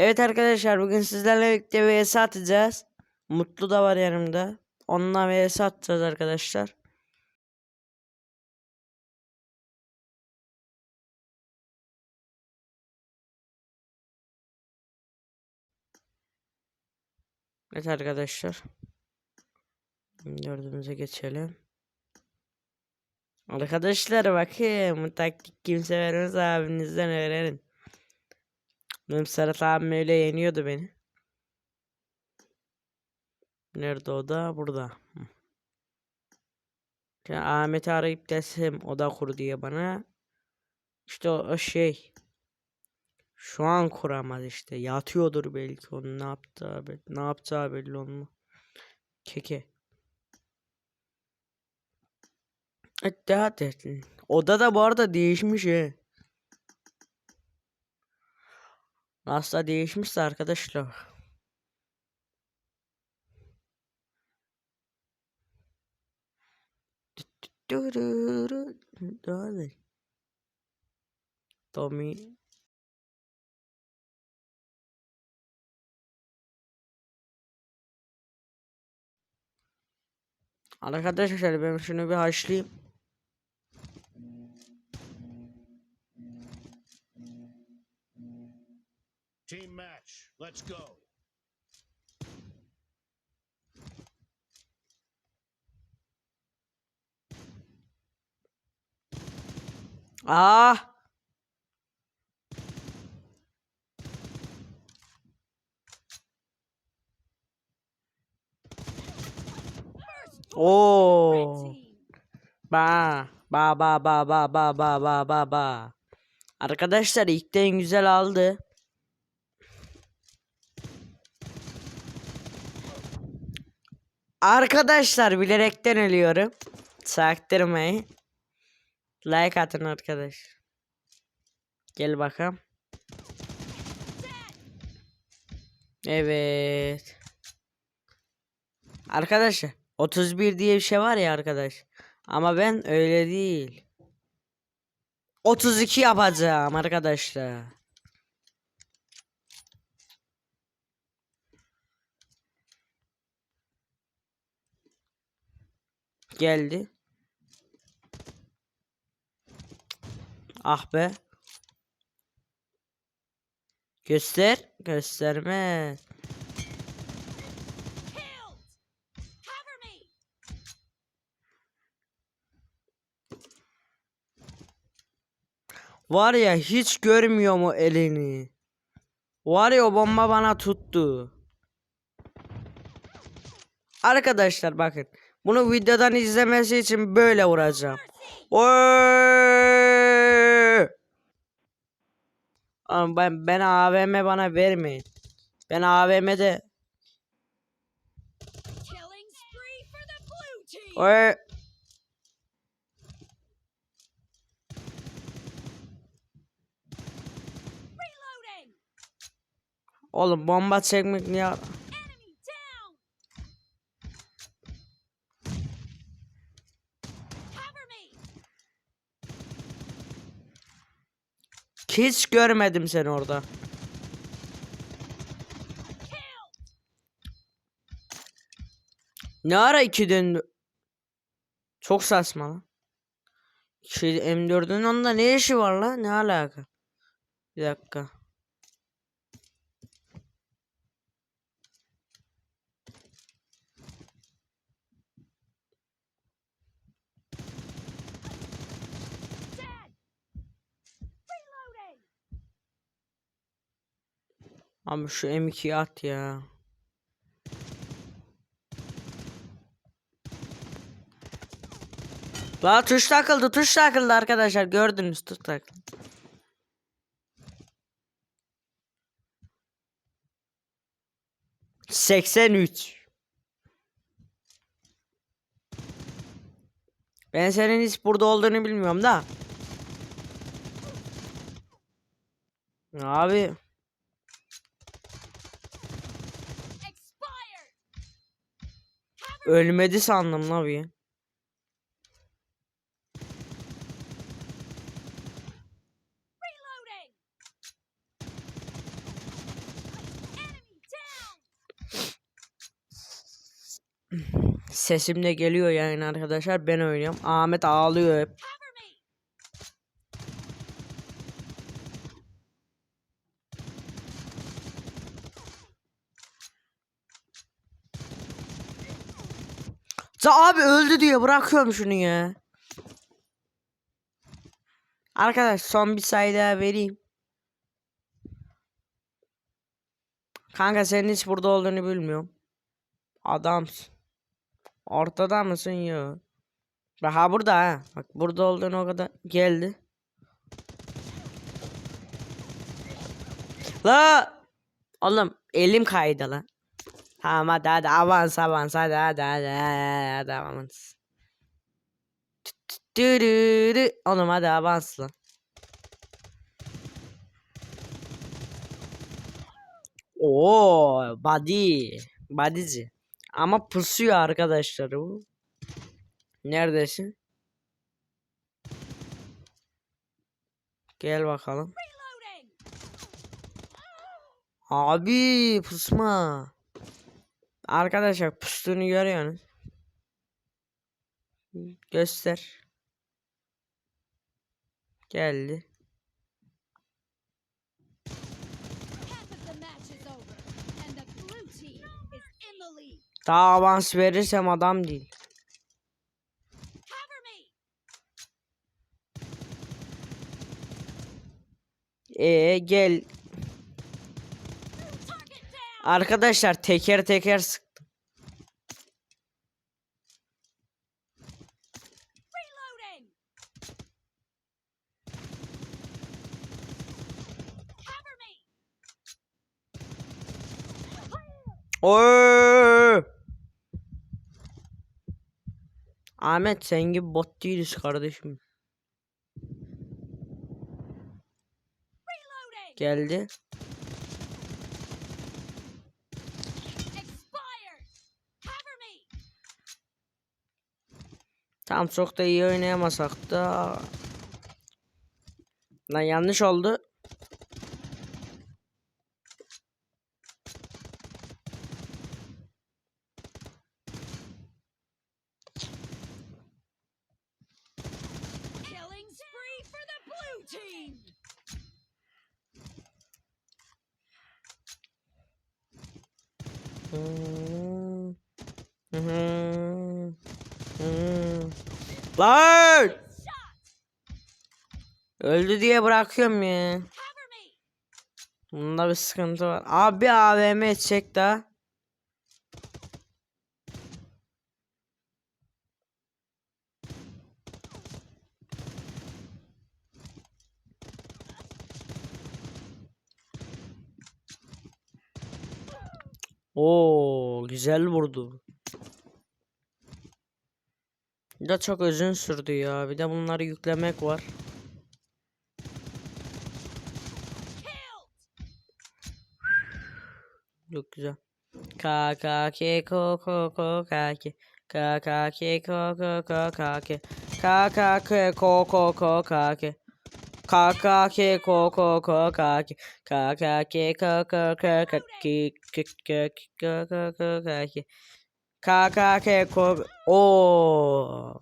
Evet arkadaşlar bugün sizlerle birlikte vs atacağız. Mutlu da var yanımda. Onunla vs atacağız arkadaşlar. Evet arkadaşlar. Dördümüze geçelim. Arkadaşlar bakın bu taktik kimse vermez abinizden öğrenin. Benim Serhat abim öyle yeniyordu beni. Nerede o da? Burada. Ya Ahmet'i arayıp desem oda kur diye bana. İşte o, o şey. Şu an kuramaz işte. Yatıyordur belki onun ne yaptığı belli, ne yapacağı belli olmaz. Keke. Evet daha dertli. Oda da bu arada değişmiş he. Asla değişmişse arkadaşlar. Tommy. Arkadaşlar ben şunu bir haşlayayım. Team match. Let's go. Ah! Oo. Ba ba ba ba ba ba ba ba ba ba. Arkadaşlar ilkten güzel aldı. Arkadaşlar bilerekten ölüyorum. Çaktırmayın. Like atın arkadaş. Gel bakalım. Evet. Arkadaşlar 31 diye bir şey var ya arkadaş. Ama ben öyle değil. 32 yapacağım arkadaşlar. Geldi. Ah be. Göster. Gösterme. Var ya hiç görmüyor mu elini? Var ya o bomba bana tuttu. Arkadaşlar bakın. Bunu videodan izlemesi için böyle vuracağım. Oy! Ben, ben AVM bana vermeyin. Ben AVM'de! Oy! Oğlum bomba çekmek niye? Hiç görmedim seni orada. Ne ara iki döndü? Çok saçma lan. Şey, M4'ün onda ne işi var lan? Ne alaka? Bir dakika. Abi şu M2'yi at ya. La tuş takıldı tuş takıldı arkadaşlar gördünüz tuş takıldı. Seksen üç. Ben senin hiç burada olduğunu bilmiyorum da. Abi Ölmedi sandım la bir. Sesim de geliyor yani arkadaşlar ben oynuyorum. Ahmet ağlıyor hep. Abi öldü diye bırakıyorum şunu ya. Arkadaş son bir sayı daha vereyim. Kanka senin hiç burada olduğunu bilmiyorum. Adamsın. Ortada mısın. Bak ha burada ha. Bak burada olduğunu o kadar geldi. La! Oğlum elim kaydı lan. Tamam hadi hadi avans avans hadi hadi hadi hadi, hadi avans. Dürürü. Oğlum hadi avans lan. Oo body. Bodyci. Ama pusuyor arkadaşlar bu. Neredesin? Gel bakalım. Abi pusma. Arkadaşlar pustuğunu görüyorsunuz. Göster. Geldi. Daha avans verirsem adam değil. Ee gel Arkadaşlar teker teker sıktım. Oy! Ahmet sen gibi bot değiliz kardeşim. Geldi. Tam çok da iyi oynayamasak da. Lan yanlış oldu. Killing spree for the blue team. Hmm. Hmm. Hmm. Lan! Öldü diye bırakıyorum ya. Bunda bir sıkıntı var. Abi AVM çek daha. Oo, güzel vurdu da çok uzun sürdü ya. Bir de bunları yüklemek var. Çok güzel. Kakaki koko kokaki. Kakaki koko kokaki. Kakaki koko kokaki. Kakaki koko kokaki. Kakaki koko kokaki. Kakaki koko kokaki. KKK ko o.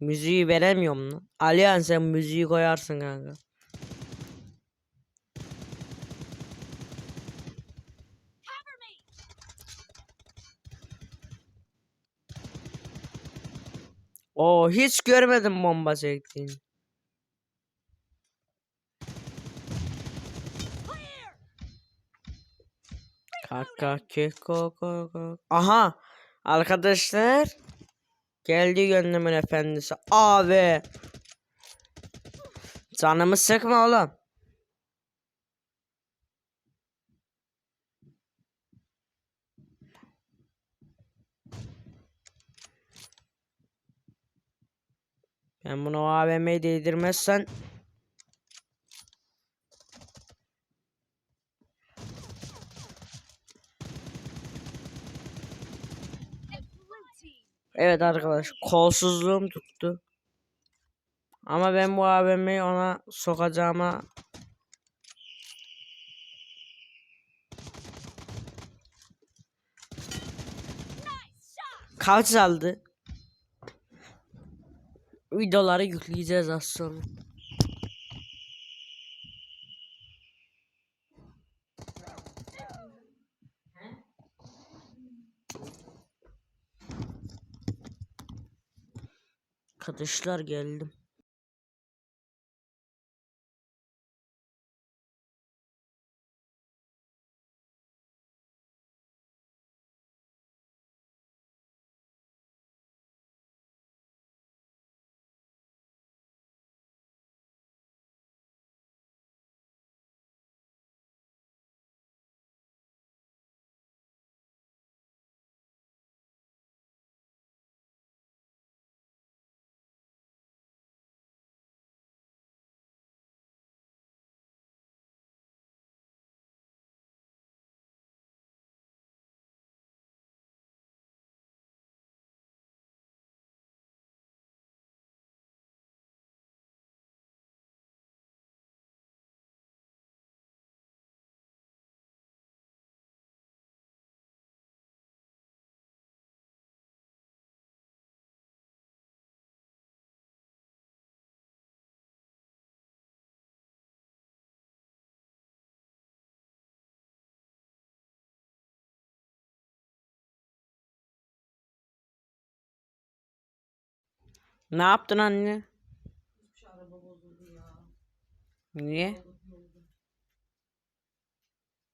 Müziği veremiyorum lan. Alihan sen müziği koyarsın kanka. O hiç görmedim bomba çektiğini. Kaka keko koko. Aha arkadaşlar geldi gönlümün efendisi abi. Canımı sıkma oğlum. Ben bunu AVM'ye değdirmezsen Evet arkadaş kolsuzluğum tuttu. Ama ben bu AVM'yi ona sokacağıma Kaç aldı? Videoları yükleyeceğiz az sonra. Arkadaşlar geldim. Ne yaptın anne? Niye?